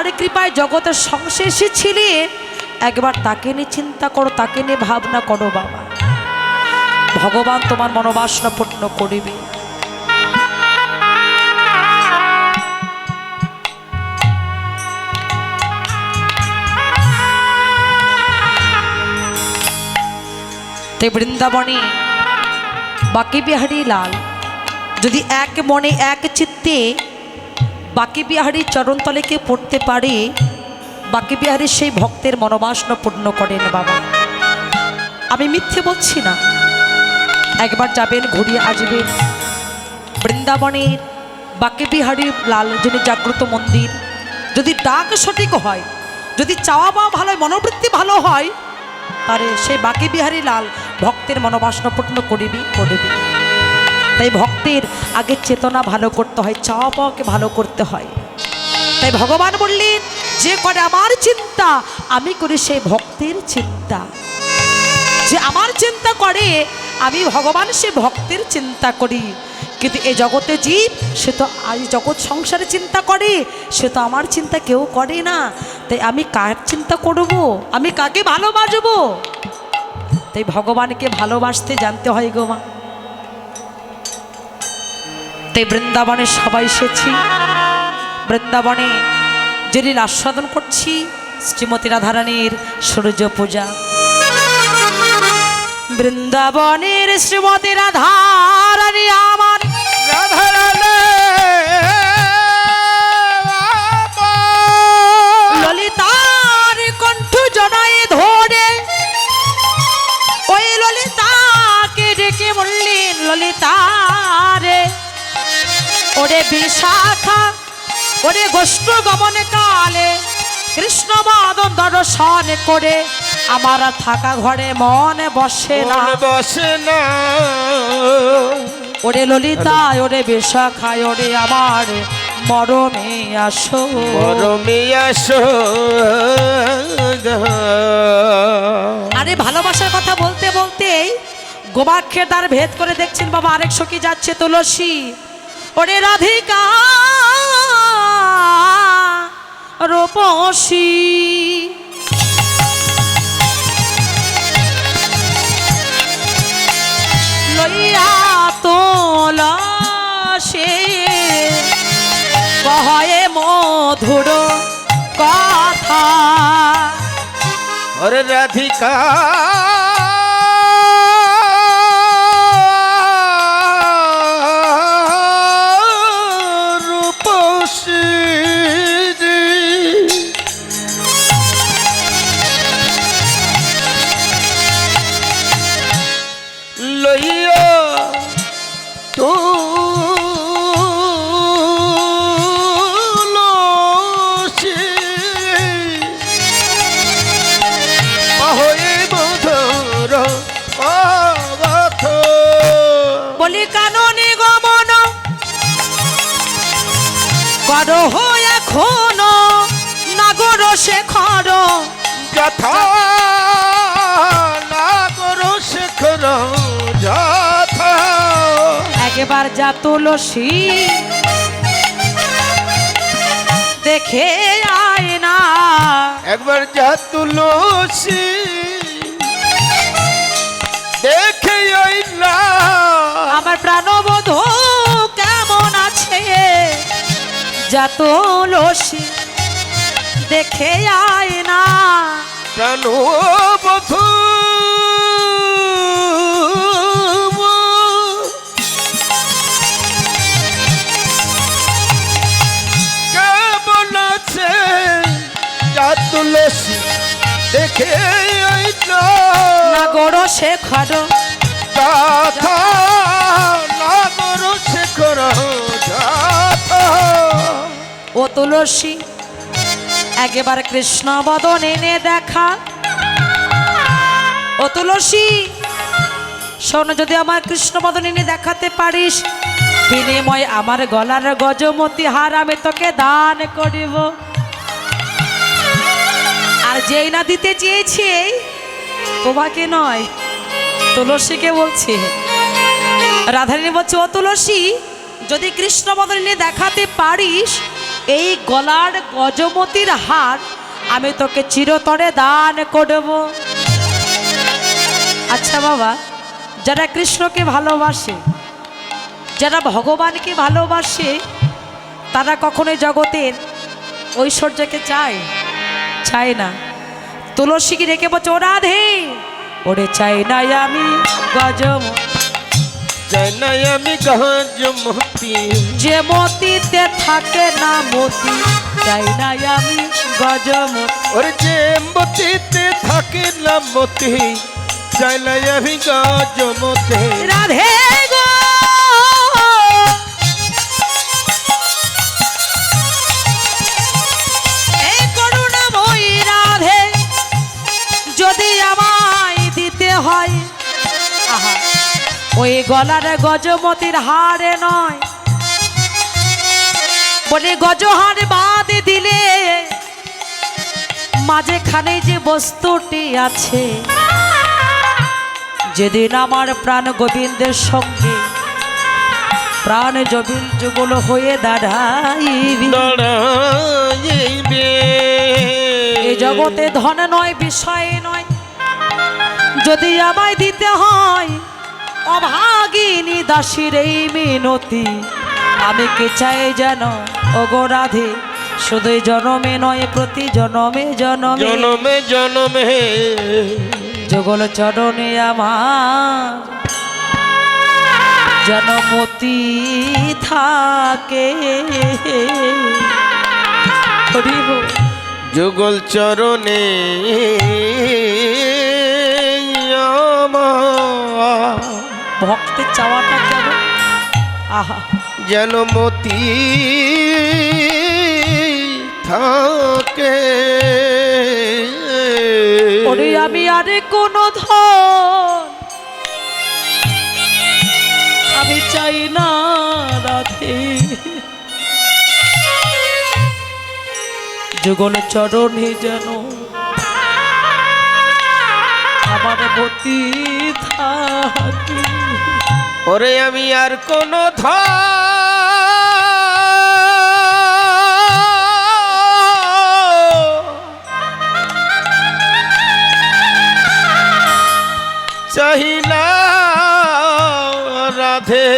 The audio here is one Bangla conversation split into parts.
যার কৃপায় জগতের সংসে এসেছিলে একবার তাকে নিয়ে চিন্তা করো, তাকে নিয়ে ভাবনা করো বাবা। ভগবান তোমার মনোবাসনা পূর্ণ করিবে। তাই বৃন্দাবনে বাকি বিহারী লাল, যদি এক মনে এক চিত্তে বাকি বিহারী চরণতলেকে পড়তে পারে। বাকি বিহারী সেই ভক্তের মনোবাসনা পূর্ণ করেন বাবা। আমি মিথ্যে বলছি না। একবার যাবেন, ঘুরিয়ে আসবেন। বৃন্দাবনের বাকি বিহারী লাল, যিনি জাগ্রত মন্দির। যদি ডাক সঠিক হয়, যদি চাওয়া পাওয়া ভালো হয়, মনোবৃত্তি ভালো হয় তারে সেই বাকি বিহারী লাল ভক্তের মনোবাসনা পূর্ণ করিবি করিবি। তাই ভক্তের আগে চেতনা ভালো করতে হয় চাওয়া পাওয়াকে ভালো করতে হয়। তাই ভগবান বললেন, যে করে আমার চিন্তা, আমি করি সেই ভক্তের চিন্তা। যে আমার চিন্তা করে, আমি ভগবান সে ভক্তের চিন্তা করি। কিন্তু এ জগতে জীব, সে তো আজ জগৎ সংসারে চিন্তা করে, সে তো আমার চিন্তা কেউ করে না। তাই আমি কার চিন্তা করব? আমি কাকে ভালোবাসবো? তাই ভগবানকে ভালোবাসতে জানতে হয় গো মা। তাই বৃন্দাবনে সবাই এসেছি। বৃন্দাবনে যে লীলা আস্বাদন করছি, শ্রীমতী রাধারানীর সূর্য পূজা। বৃন্দাবনের শ্রীমতী রাধারানী আমার গমন কালে কৃষ্ণ মাদন দর্শন করে আমার থাকা ঘরে মনে বসে না। বসে না। ওরে ললিতা ওরে বিশাখায় ওরে আমার মরমে আসো। গরমে আসো। আরে ভালোবাসার কথা বলতে বলতেই গোবাক্ষের দ্বার ভেদ করে দেখছেন বাবা আরেক সখী যাচ্ছে তুলসী। ওরে রাধিকা রূপসী লইয়া তোলসে কহয়ে মধুর কথা। রাধিকা করহ এখন নাগর শেখর। যথা নাগর শেখর যথা। একবার যা তুলসী দেখে আয় না। একবার যা তুলসী দেখে আইলা আমার প্রাণবোধ যা তুলসী দেখে আয় না। প্রাণ বধু। কেমন আছে যা তুলসী দেখে আইলা নাগর শেখর গাথা নাগর ও তুলসী, একেবারে কৃষ্ণ বদন এনে দেখা। ও তুলসী, শোনো যদি আমার কৃষ্ণ বদন এনে দেখাতে পারিস, বিনিময় আমার গলার গজমতি হার আমি তোকে দান করিব। আর যেই না দিতে চেয়েছি তোমাকে নয়, তুলসীকে বলছে। রাধারানী বলছে, ও তুলসী, যদি কৃষ্ণ বদন এনে দেখাতে পারিস এই গলার গজমতির হার আমি তোকে চিরতরে দান করব। আচ্ছা বাবা, যারা কৃষ্ণকে ভালোবাসে, যারা ভগবানকে ভালোবাসে, তারা কখনোই জগতের ঐশ্বর্যকে চায় চায় না। তুলসীকে রেখে বলছে ও রাধে ওরে চাই না আমি গজম না আমি গাছ মতি। যে মতিতে থাকে না মতি না আমি গজমতি ওরে যে মতিতে থাকে না মতি না আমি গাছ মতি। রাধে গো! যদি আমায় দিতে হয় আহা। ওই গলার গজমতির হারে নয়। বলে গজহার বাদ দিলে। মাঝেখানে যে বস্তুটি আছে যেদিন আমার প্রাণ গোবিন্দের সঙ্গে প্রাণ জবিল যুগল হয়ে দাঁড়াইবি। দাঁড়াইবে। এই জগতে ধন নয় বিষয় নয় যদি আমায় দিতে হয় অভাগিনী দাসীর এই মিনতি। আমি কে চাই যেন? ওগো রাধে শুধু জনমে নয় প্রতি জনমে জনমে। জনমে জনমে। যুগল চরণে আমার জনমতি থাকে। যুগল চরণে ভক্তের চাওয়াটা কেমন আহা। যেন মতি থাকে। ওরে আমি আরে কোন ধন। আমি চাই না রাধে। যুগল চরণে যেন আমার গতি থাকে। ওরে আমি আর কোন চাহিনা রাধে।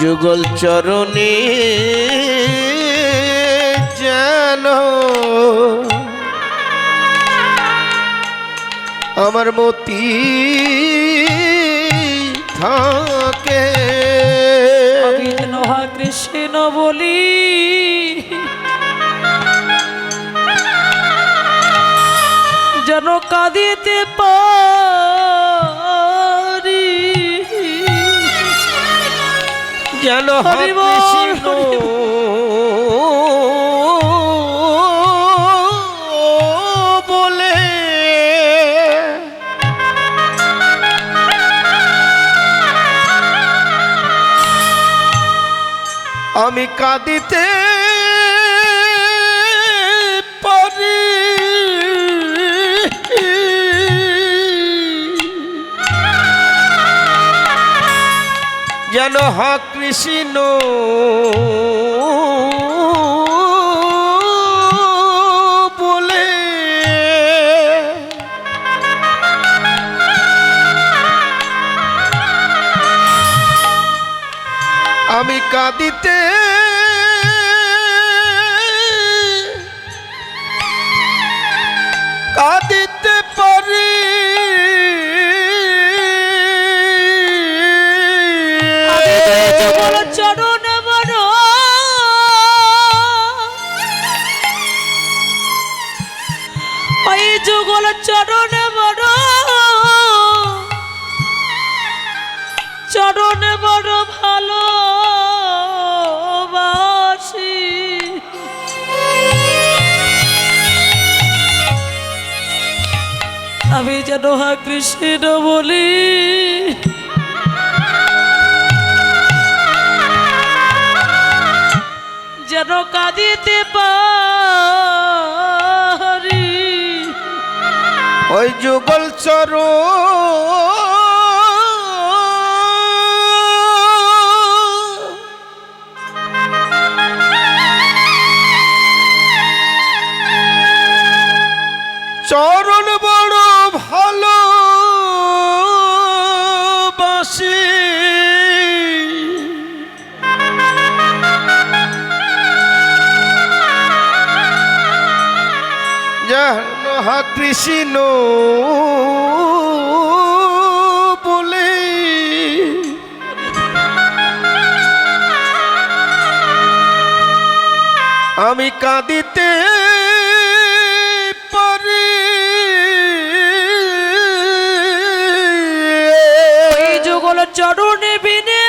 যুগল চরণে আমার মতি থাকে। কৃষ্ণ বলি। যেন কাঁদিতে পারি। যেন হরি বল, হরি আমি কাঁদিতে পারি। যেন হা কৃষ্ণ বলে আমি কাঁদিতে যুগল চরণ বড় ওই যুগল চরণ বড় চরণ বড় ভালো আমি যেন হা কৃষ্ণ বলি। যেন কাঁদিতে পারি। ওই যুগল চরু। চরণ বড় ভালো বাসী কৃষ্ণ বলে। আমি কাঁদিতে পারি। যুগল চরণে বিন